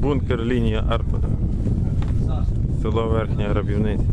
Бункер лінія Арпада. Село Верхня Грабівниця.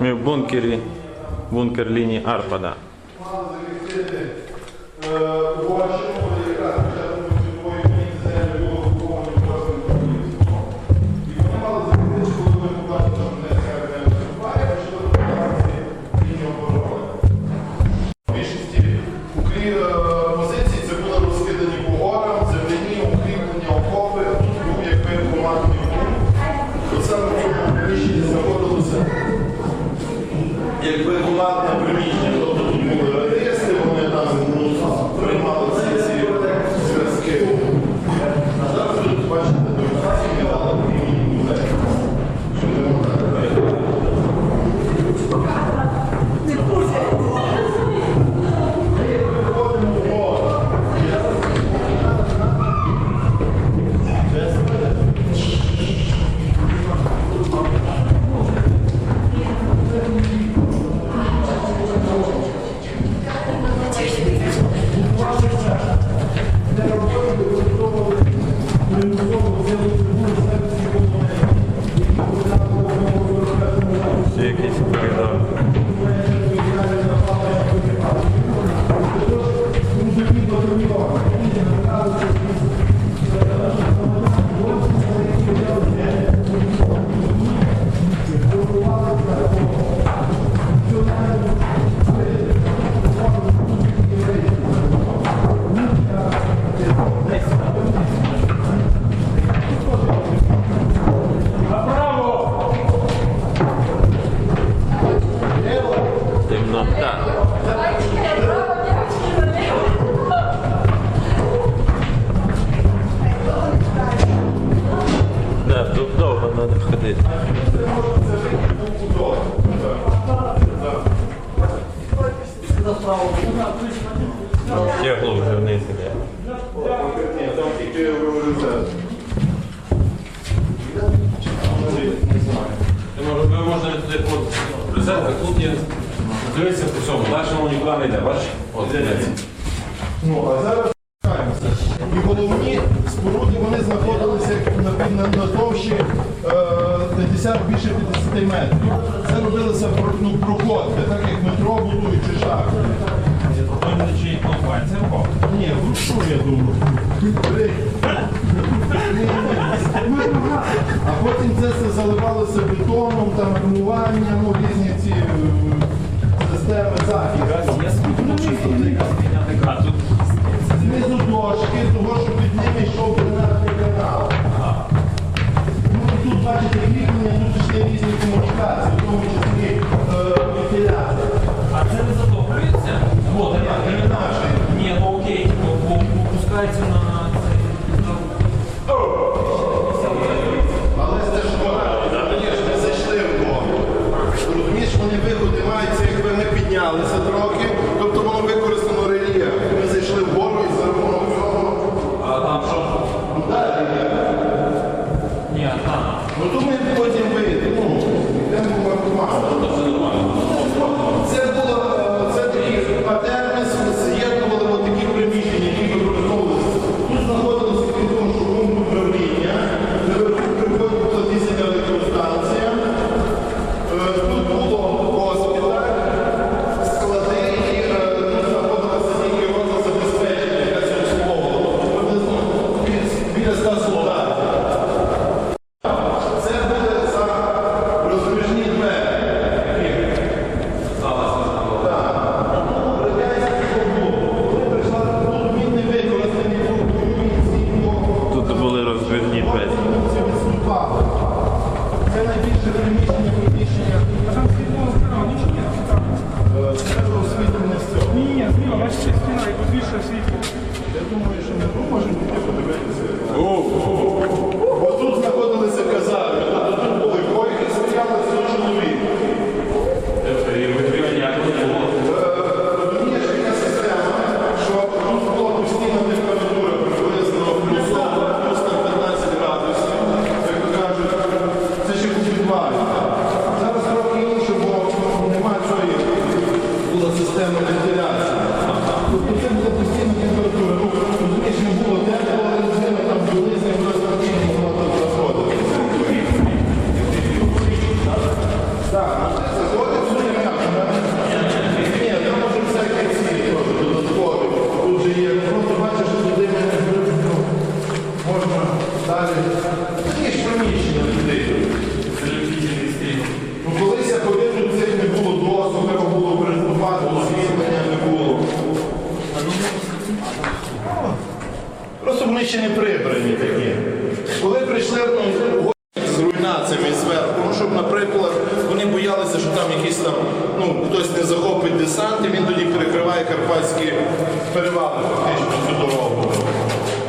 Мы в бункері, бункер линии Арпа, да. нашому нікуди не йде, бачиш? От, Ну, а зараз шукаємося. І головні споруди вони знаходилися на, на, товщі е, 50, більше 50 метрів. Це робилося ну, проходки, так як метро будують чи шах. Ні, вручну, я думаю. А потім це все заливалося бетоном, там армуванням, ну, різні ці. Е, Павло. Це найбільше приміщення приміщення. А там світло справа, нічого не цікаво. Скажу е, світло не з цього. Ні, ні, зліва, бачите, стіна, і тут більше світло. Я думаю, що ми можемо піти подивитися. перевагу фактично цю дорогу.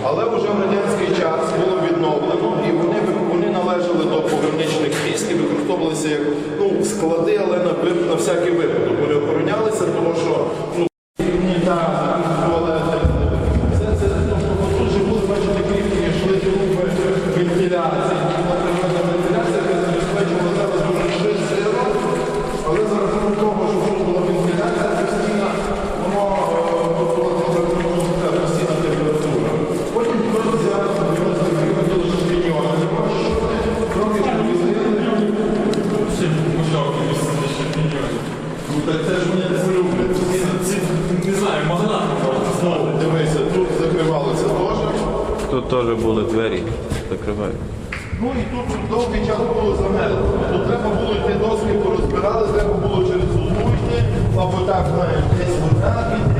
Але вже в радянський час було відновлено і вони вони належали до пограничних міст і використовувалися як ну, склади, але на, на всякий випадок. uma botar com a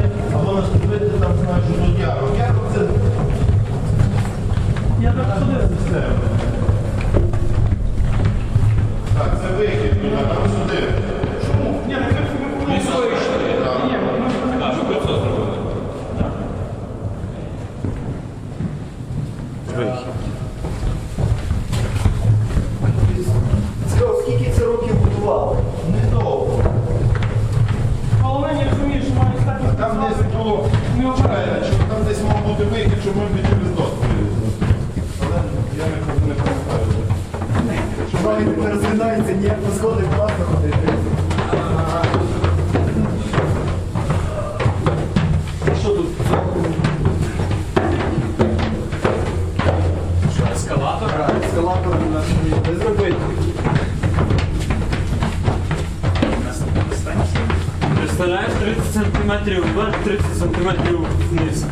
сантиметрів вверх, 30 сантиметрів вниз.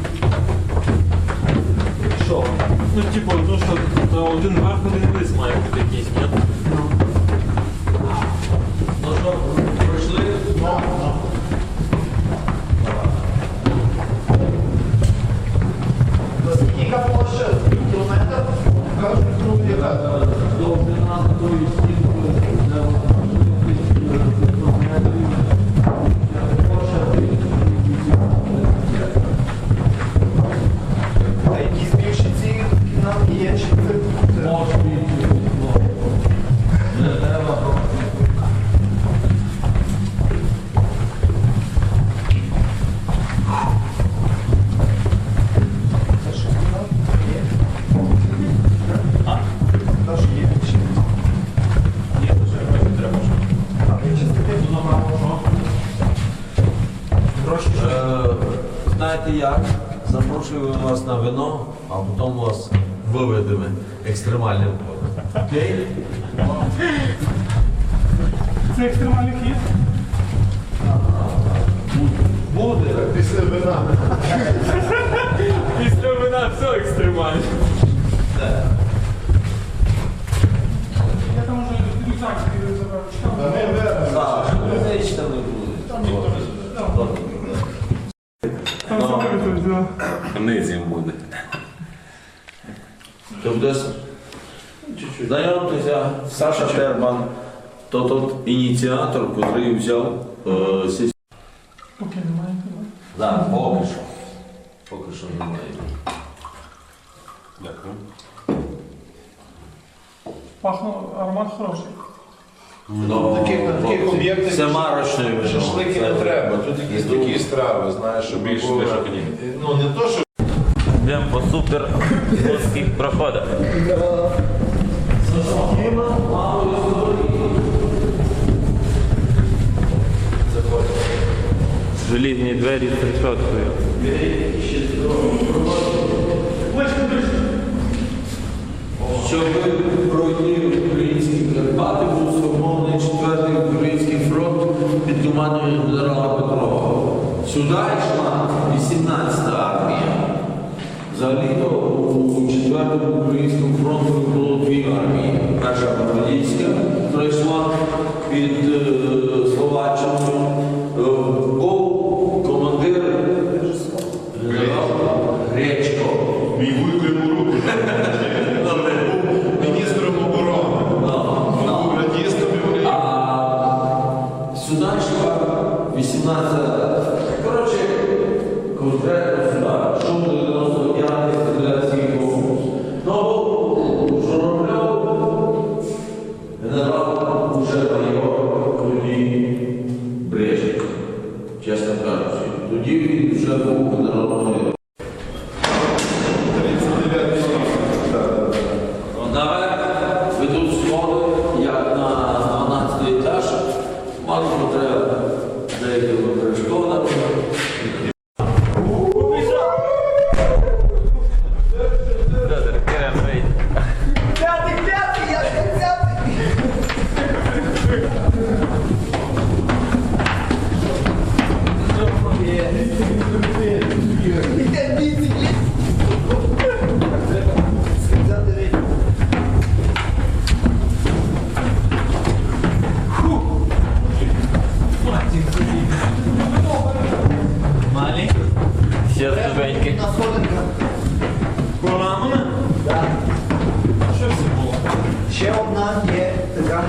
Що? Ну типу, ну що то один верх, один вниз має бути якийсь, ні? Ну, ну що, пройшли? Ну, ну. Скільки площа кілометрів? Кажуть, ну, яка екстремальний випадок. Окей? Це екстремальний хід? Буде. Після вина. Після вина все екстремально. Я там уже не так забрав. Там не ну, буде. Там Амнезія буде. Тобто Знайомтеся, Саша Ферман. то тот ініціатор, який взяв е. Поки немає. Так, да, поки що. Поки що немає. Дякую. Пахло, аромат хороший. Ну, ну, Таких об'єктах Це марочне шашлики не треба. Тут якісь такі страви, знаєш, щоб більше було- Ну не то, що Йдемо по супер вузьких проходах. Е, Желізні двері з решеткою. Щоб пройти українські Карпати, був сформований четвертий український фронт під командою генерала Петрова. Сюди йшла 18-та армія. Взагалі-то у четвертому українському фронті було дві армії. with uh, Тоді він вже був генерал-майор. Ще одна є така.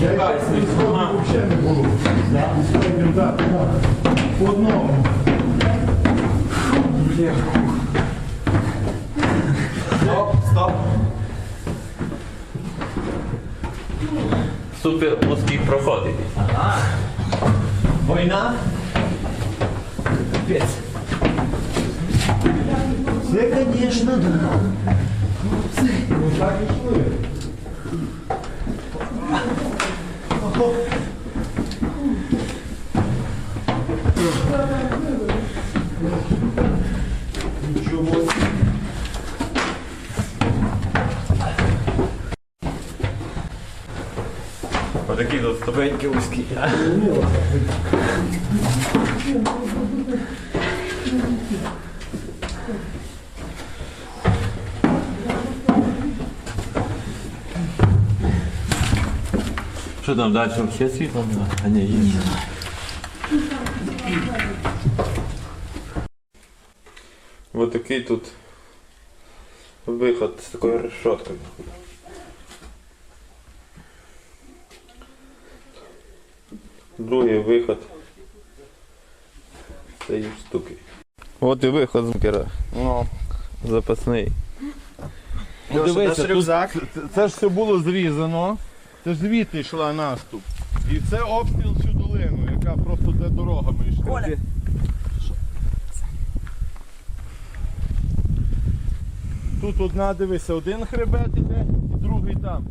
Взагалі не було. По одному. Стоп, стоп. Супер узкий проход. Війна. Капець. Це, звісно, да. Отакі тут ступеньки вузькі. Що там далі? Ще світло немає? А ні, є. Ось такий тут виход з такою решеткою. Другий виход. Цієї штуки. От і виход з бункера. Ну, Запасний. Ну, дивися, тут, це, це ж все було зрізано. Це звідти йшла наступ. І це обстріл цю долину, яка просто де дорогами йшла. Тут одна, дивися, один хребет іде, і другий там.